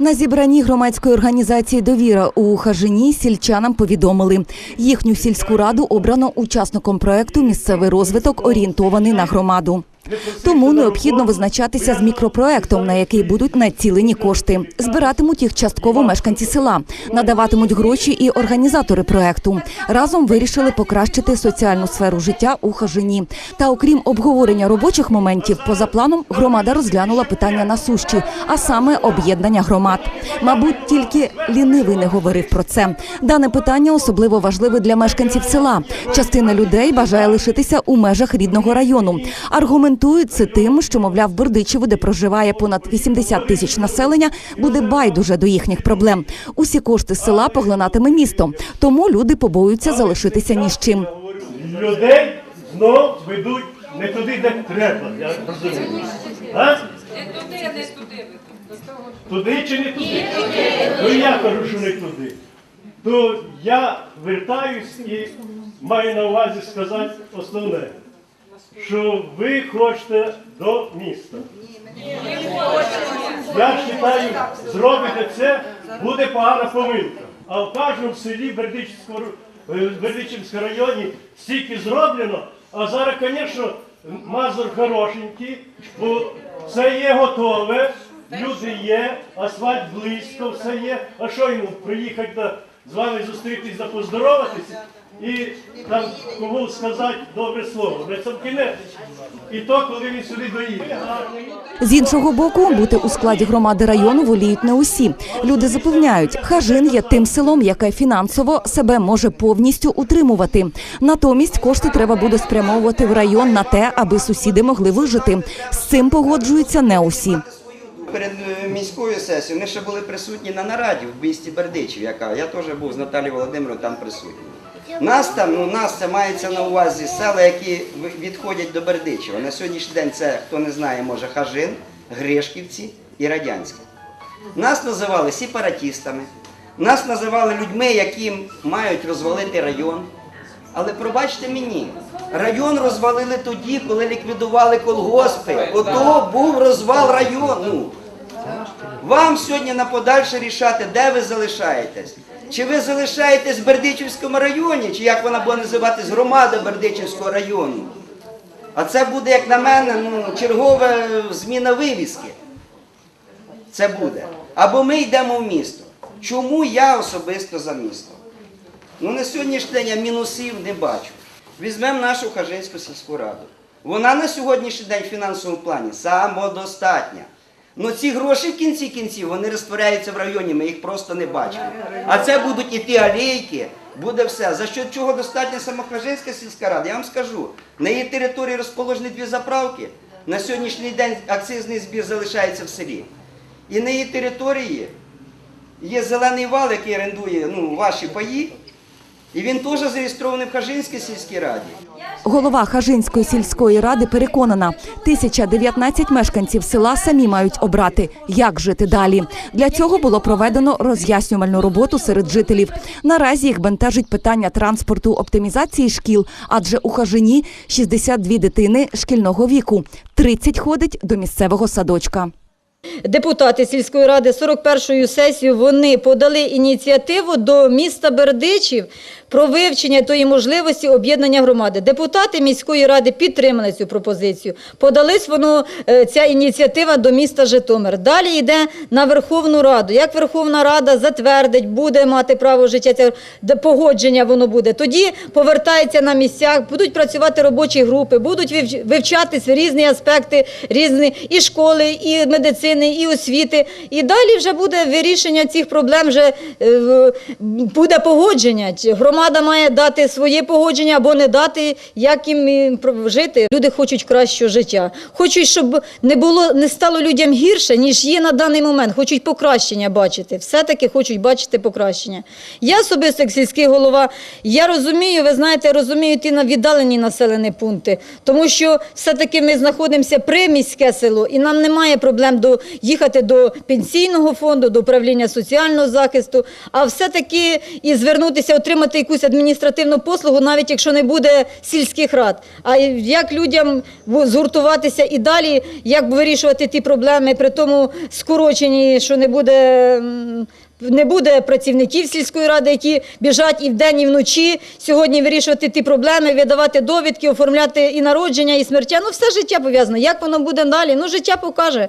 На зібранні громадської організації Довіра у Хажині сільчанам повідомили, їхню сільську раду обрано учасником проекту Місцевий розвиток орієнтований на громаду. Тому необхідно визначатися з мікропроектом, на який будуть націлені кошти. Збиратимуть їх частково мешканці села, надаватимуть гроші і організатори проекту. Разом вирішили покращити соціальну сферу життя у Хажині. Та окрім обговорення робочих моментів, поза планом громада розглянула питання насущі, а саме об'єднання громад. Мабуть, тільки лінивий не говорив про це. Дане питання особливо важливе для мешканців села. Частина людей бажає лишитися у межах рідного району. Аргументують це тим, що мовляв Бердичеву, де проживає понад 80 тисяч населення, буде байдуже до їхніх проблем. Усі кошти села поглинатиме місто, тому люди побоюються залишитися ні з чим. Людей знов ведуть не туди, де треба. Я розумію. А? Не туди, не туди. Туди чи не туди? Ну я кажу, що не туди. То я вертаюсь і маю на увазі сказати основне, що ви хочете до міста. Я вважаю, зробите це, буде погана помилка. А в кожному селі Бердичівського, е, Бердичівському районі стільки зроблено, а зараз, звісно, мазур хорошенький, бо все є готове, люди є, асфальт близько, все є. А що йому приїхати з вами зустрітись поздороватися і там кому сказати добре слово. На цьому кінець. І то, коли він сюди доїде. З іншого боку, бути у складі громади району воліють не усі. Люди запевняють, Хажин є тим селом, яке фінансово себе може повністю утримувати. Натомість кошти треба буде спрямовувати в район на те, аби сусіди могли вижити. З цим погоджуються не усі. Перед е, міською сесією ми ще були присутні на нараді в місті Бердичів, яка я теж був з Наталією Володимировою там присутній. Нас там, ну нас це мається на увазі села, які відходять до Бердичева. На сьогоднішній день це, хто не знає, може Хажин, Гришківці і Радянське. Нас називали сепаратістами, нас називали людьми, які мають розвалити район. Але пробачте мені, район розвалили тоді, коли ліквідували колгоспи. Ото був розвал району. Вам сьогодні на подальше рішати, де ви залишаєтесь. Чи ви залишаєтесь в Бердичівському районі, чи як вона буде називатись громада Бердичівського району? А це буде, як на мене, ну, чергова зміна вивіски. Це буде. Або ми йдемо в місто. Чому я особисто за місто? Ну на сьогоднішній день я мінусів не бачу. Візьмемо нашу Хажинську сільську раду. Вона на сьогоднішній день в фінансовому плані самодостатня. Ну ці гроші в кінці кінців вони розтворяються в районі, ми їх просто не бачимо. А це будуть і ті алейки, буде все. За що чого достатня самохажинська сільська рада? Я вам скажу. На її території розположені дві заправки. На сьогоднішній день акцизний збір залишається в селі. І на її території є зелений вал, який орендує ну, ваші паї. І він теж зареєстрований в Хажинській сільській раді. Голова Хажинської сільської ради переконана, 1019 мешканців села самі мають обрати, як жити далі. Для цього було проведено роз'яснювальну роботу серед жителів. Наразі їх бентежить питання транспорту, оптимізації шкіл, адже у Хажині 62 дитини шкільного віку, 30 ходить до місцевого садочка. Депутати сільської ради 41-ю сесію вони подали ініціативу до міста Бердичів про вивчення тої можливості об'єднання громади. Депутати міської ради підтримали цю пропозицію. Подались воно е, ця ініціатива до міста Житомир. Далі йде на Верховну Раду. Як Верховна Рада затвердить, буде мати право життя, де погодження воно буде. Тоді повертається на місцях, будуть працювати робочі групи, будуть вивчатись різні аспекти, різні і школи, і медицини, і освіти. І далі вже буде вирішення цих проблем. Вже е, буде погодження. Чи Громада має дати своє погодження або не дати, як їм жити. Люди хочуть кращого життя. Хочуть, щоб не було, не стало людям гірше, ніж є на даний момент. Хочуть покращення бачити. Все-таки хочуть бачити покращення. Я особисто, як сільський голова, я розумію, ви знаєте, розумію ті на віддалені населені пункти, тому що все-таки ми знаходимося при міське село, і нам немає проблем до їхати до пенсійного фонду, до управління соціального захисту, а все-таки і звернутися, отримати якусь адміністративну послугу, навіть якщо не буде сільських рад. А як людям згуртуватися і далі, як вирішувати ті проблеми, при тому скороченні, що не буде. Не буде працівників сільської ради, які біжать і вдень, і вночі сьогодні вирішувати ті проблеми, видавати довідки, оформляти і народження, і смертя. Ну все життя пов'язано. Як воно буде далі? Ну життя покаже.